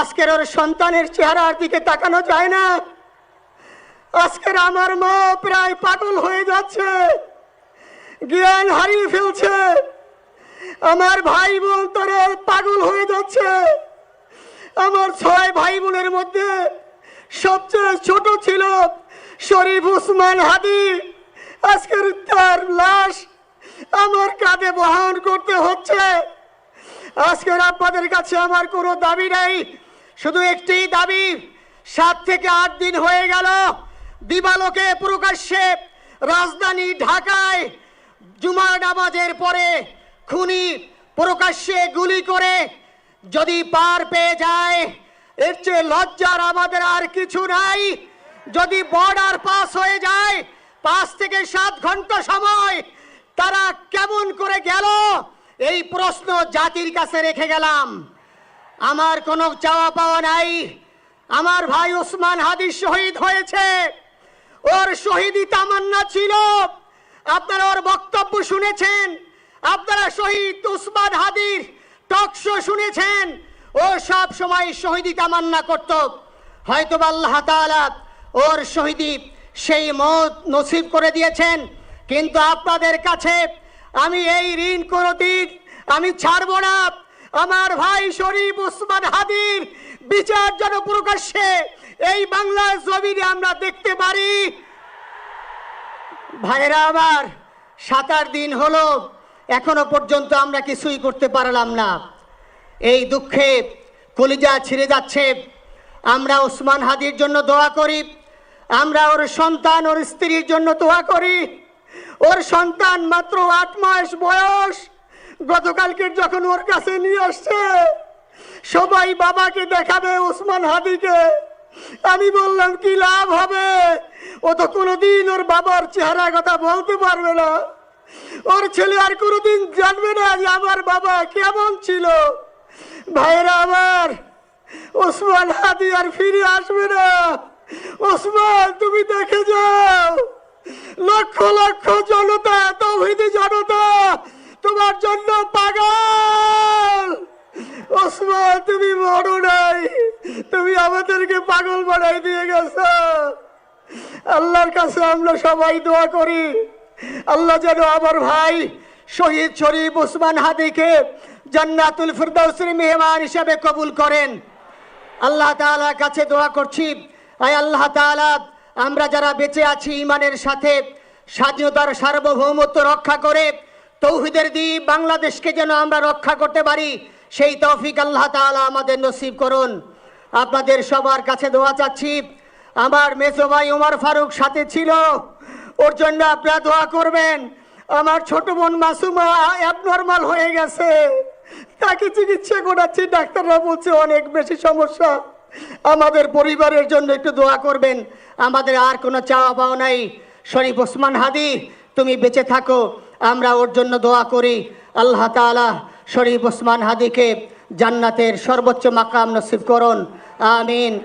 আজকের ওর সন্তানের চেহারার দিকে তাকানো যায় না। আজকের আমার মা প্রায় পাগল হয়ে যাচ্ছে। জ্ঞান হারিয়ে ফেলছে। আমার ভাই বোন তারা পাগল হয়ে যাচ্ছে। আমার ছয় ভাই বোনের মধ্যে সবচেয়ে ছোট ছিল শরীফ উসমান হাদি। আজকের তার লাশ আমার কাঁধে বহন করতে হচ্ছে। আজকের আপনাদের কাছে আমার কোনো দাবি নাই। শুধু একটি দাবি, সাত থেকে আট দিন হয়ে গেল দিবালোকে প্রকাশ্যে রাজধানী ঢাকায় জুমার নামাজের পরে খুনি প্রকাশ্যে গুলি করে যদি পার পেয়ে যায়, এর চেয়ে লজ্জার আমাদের আর কিছু নাই। যদি বর্ডার পাস হয়ে যায়, পাঁচ থেকে সাত ঘণ্টা সময় তারা কেমন করে গেল? এই প্রশ্ন জাতির কাছে রেখে গেলাম। আমার কোনো চাওয়া পাওয়া নাই। আমার ভাই ওসমান হাদি শহীদ হয়েছে। ওর শহীদি তামান্না ছিল। আপনারা ওর বক্তব্য শুনেছেন। আপনারা শহীদ উসমান হাদির টক শো শুনেছেন। ও সব সময় শহীদি তামান্না করত। হয়তো আল্লাহ তাআলা ওর শহীদি সেই মত নসিব করে দিয়েছেন। কিন্তু আপনাদের কাছে আমি এই ঋণ কোনোদিন আমি ছাড়বো না। আমার ভাই শরীফ উসমান হাদির বিচার যেন প্রকাশ্যে এই বাংলার জমিনে আমরা দেখতে পারি। ভাইরা আমার সাত আট দিন হলো, এখনও পর্যন্ত আমরা কিছুই করতে পারলাম না। এই দুঃখে কলিজা ছিঁড়ে যাচ্ছে। আমরা ওসমান হাদির জন্য দোয়া করি, আমরা ওর সন্তান, ওর স্ত্রীর জন্য দোয়া করি। ওর সন্তান মাত্র আট মাস বয়স। গতকালকে যখন ওর কাছে নিয়ে আসছে, সবাই বাবাকে দেখাবে ওসমান হাদিকে। আমি বললাম, কি লাভ হবে? ও তো কোনোদিন ওর বাবার চেহারা কথা বলতে পারবে না। ওর ছেলে আর কোনোদিন জানবে না যে আমার বাবা কেমন ছিল। ভাইরা আমার, ওসমান হাদি আর ফিরে আসবে না। ওসমান, তুমি দেখে যাও। লক্ষ লক্ষ জনতা, তৌহিদি জনতা তোমার জন্য পাগল! ওসমান, তুমি বড় নাই। তুমি আমাদেরকে পাগল বানাই দিয়ে গেছ। আল্লাহর কাছে আমরা সবাই দোয়া করি। আল্লাহ যেন আমার ভাই শহীদ শরীফ ওসমান হাদিকে জান্নাতুল ফিরদাউসের মেহমান হিসাবে কবুল করেন। আল্লাহ তাআলার কাছে দোয়া করছি। আয় আল্লাহ তাআলা, আমরা যারা বেঁচে আছি ইমানের সাথে, স্বাধীনতার সার্বভৌমত্ব রক্ষা করে তৌহিদের দ্বীপ বাংলাদেশকে যেন আমরা রক্ষা করতে পারি, সেই তৌফিক আল্লাহ তাআলা আমাদের নসিব করুন। আপনাদের সবার কাছে দোয়া চাচ্ছি। আমার মেজো ভাই উমর ফারুক সাথে ছিল, ওর জন্য আপনারা দোয়া করবেন। আমার ছোট বোন মাসুমা অ্যাবনর্মাল হয়ে গেছে। তাকে চিকিৎসা করাচ্ছি, ডাক্তাররা বলছে অনেক বেশি সমস্যা। আমাদের পরিবারের জন্য একটু দোয়া করবেন। আমাদের আর কোনো চাওয়া পাওয়া নাই। শরীফ ওসমান হাদি, তুমি বেঁচে থাকো। আমরা ওর জন্য দোয়া করি। আল্লাহ তালা শরীফ ওসমান হাদিকে জান্নাতের সর্বোচ্চ মাকাম নসিব করুন। আমিন।